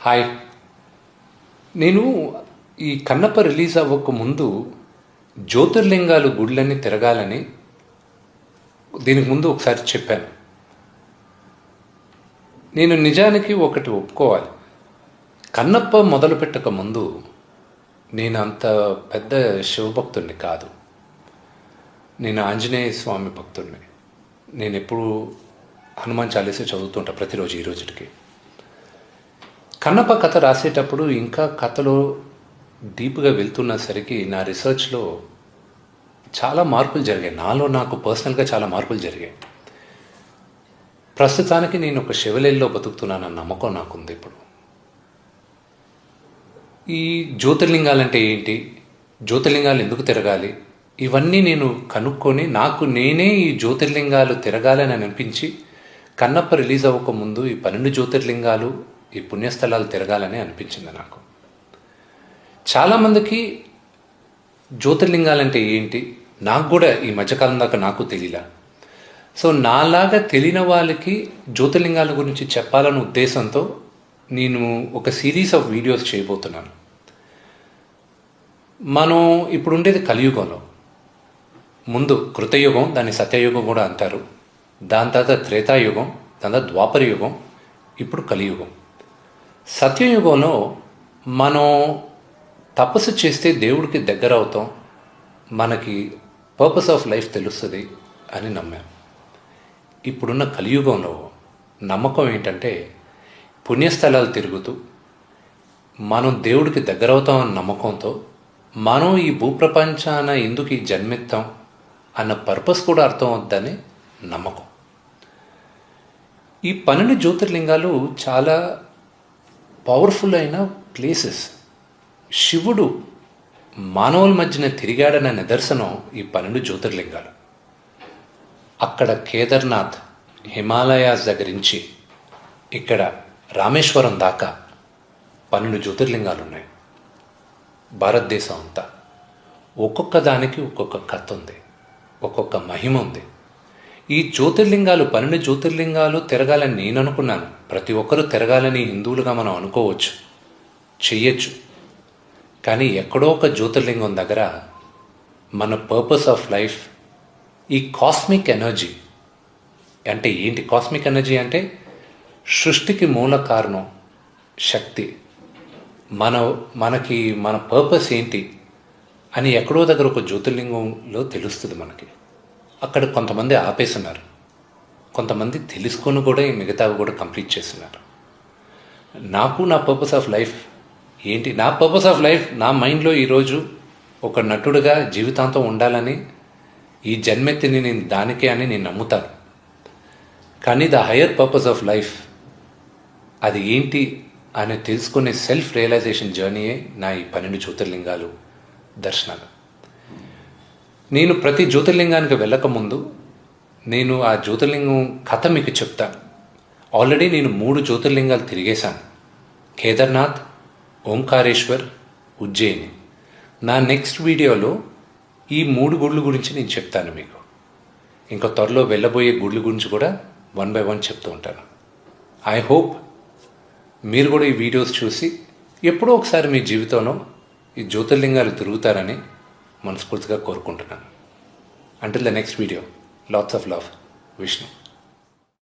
Hi. నేను ఈ Kannappa release అవ్వక ముందు జ్యోతిర్లింగాలు గుళ్ళని తిరగాలని దీనికి ముందు ఒకసారి చెప్పాను. నేను నిజానికి ఒకటి ఒప్పుకోవాలి. కన్నప్ప మొదలు పెట్టక ముందు నేను అంత పెద్ద శివభక్తుడిని కాదు. నేను ఆంజనేయ స్వామి భక్తుడిని నేను ఎప్పుడు హనుమాన్ చాలీసా చదువుతుంటా ప్రతిరోజు ఈ రోజుకి కన్నప్ప కథ రాసేటప్పుడు ఇంకా కథలో డీప్గా వెళ్తున్నసరికి నా రీసెర్చ్లో చాలా మార్పులు జరిగాయి. నాలో నాకు పర్సనల్గా చాలా మార్పులు జరిగాయి. ప్రస్తుతానికి నేను ఒక శివలేల్లో బతుకుతున్నానన్న నమ్మకం నాకుంది ఇప్పుడు. ఈ జ్యోతిర్లింగాలంటే ఏంటి? జ్యోతిర్లింగాలు ఎందుకు తిరగాలి? ఇవన్నీ నేను కనుక్కొని నాకు నేనే ఈ జ్యోతిర్లింగాలు తిరగాలని అనిపించి కన్నప్ప రిలీజ్ అవ్వక ముందు ఈ పన్నెండు జ్యోతిర్లింగాలు ఈ పుణ్యస్థలాలు తిరగాలని అనిపించింది నాకు. చాలామందికి జ్యోతిర్లింగాలంటే ఏంటి? నాకు కూడా ఈ మధ్యకాలం దాకా నాకు తెలియలా సో నాలాగా తెలియని వాళ్ళకి జ్యోతిర్లింగాల గురించి చెప్పాలనే ఉద్దేశంతో నేను ఒక సిరీస్ ఆఫ్ వీడియోస్ చేయబోతున్నాను. మనం ఇప్పుడు ఉండేది కలియుగంలో. ముందు కృతయుగం దాన్ని సత్యయుగం కూడా అంటారు. దాని తర్వాత త్రేతాయుగం దాని తర్వాత ద్వాపర యుగం ఇప్పుడు కలియుగం. సత్యయుగంలో మనం తపస్సు చేస్తే దేవుడికి దగ్గర అవుతాం మనకి పర్పస్ ఆఫ్ లైఫ్ తెలుస్తుంది అని నమ్మాం. ఇప్పుడున్న కలియుగంలో నమ్మకం ఏంటంటే పుణ్యస్థలాలు తిరుగుతూ మనం దేవుడికి దగ్గర అవుతామన్న నమ్మకంతో మనం ఈ భూప్రపంచాన ఎందుకు ఈ జన్మెత్తాం అన్న పర్పస్ కూడా అర్థం అవుద్దని నమ్మకం. ఈ పన్నెండు జ్యోతిర్లింగాలు చాలా పవర్ఫుల్ అయిన ప్లేసెస్. శివుడు మానవుల మధ్యన తిరిగాడన్న నిదర్శనం ఈ పన్నెండు జ్యోతిర్లింగాలు. అక్కడ కేదార్నాథ్ హిమాలయాస్ దగ్గర నుంచి ఇక్కడ రామేశ్వరం దాకా పన్నెండు జ్యోతిర్లింగాలు ఉన్నాయి భారతదేశం అంతా ఒక్కొక్క దానికి ఒక్కొక్క కథ ఉంది ఒక్కొక్క మహిమ ఉంది. ఈ జ్యోతిర్లింగాలు పన్నెండు జ్యోతిర్లింగాలు తిరగాలని నేను అనుకున్నాను ప్రతి ఒక్కరూ తిరగాలని హిందువులుగా మనం అనుకోవచ్చు. చెయ్యొచ్చు. కానీ ఎక్కడో ఒక జ్యోతిర్లింగం దగ్గర మన పర్పస్ ఆఫ్ లైఫ్ ఈ కాస్మిక్ ఎనర్జీ అంటే ఏంటి కాస్మిక్ ఎనర్జీ అంటే సృష్టికి మూల కారణం శక్తి. మన మనకి మన పర్పస్ ఏంటి అని ఎక్కడో దగ్గర ఒక జ్యోతిర్లింగంలో తెలుస్తుంది మనకి. అక్కడ కొంతమంది ఆపేస్తున్నారు కొంతమంది తెలుసుకొని కూడా ఈ మిగతావి కూడా కంప్లీట్ చేస్తున్నారు నాకు నా పర్పస్ ఆఫ్ లైఫ్ ఏంటి? నా పర్పస్ ఆఫ్ లైఫ్ నా మైండ్లో ఈరోజు ఒక నటుడుగా జీవితాంతం ఉండాలని ఈ జన్మెత్తిని నేను దానికే అని నేను నమ్ముతాను. కానీ the higher purpose of life అది ఏంటి అని తెలుసుకునే సెల్ఫ్ రియలైజేషన్ జర్నీయే నా ఈ పన్నెండు జ్యోతిర్లింగాలు దర్శనాలు. నేను ప్రతి జ్యోతిర్లింగానికి వెళ్ళకముందు నేను ఆ జ్యోతిర్లింగం కథ మీకు చెప్తాను ఆల్రెడీ నేను మూడు జ్యోతిర్లింగాలు తిరిగేశాను. కేదార్నాథ్ ఓంకారేశ్వర్ ఉజ్జయిని. నా నెక్స్ట్ వీడియోలో ఈ మూడు గుళ్ళు గురించి నేను చెప్తాను మీకు. ఇంకా త్వరలో వెళ్ళబోయే గుళ్ళు గురించి కూడా వన్ బై వన్ చెప్తూ ఉంటాను. ఐ హోప్ మీరు కూడా ఈ వీడియోస్ చూసి ఎప్పుడో ఒకసారి మీ జీవితంలో ఈ జ్యోతిర్లింగాలు తిరుగుతారని మనస్ఫూర్తిగా కోరుకుంటున్నాను. Until the next video lots of love Vishnu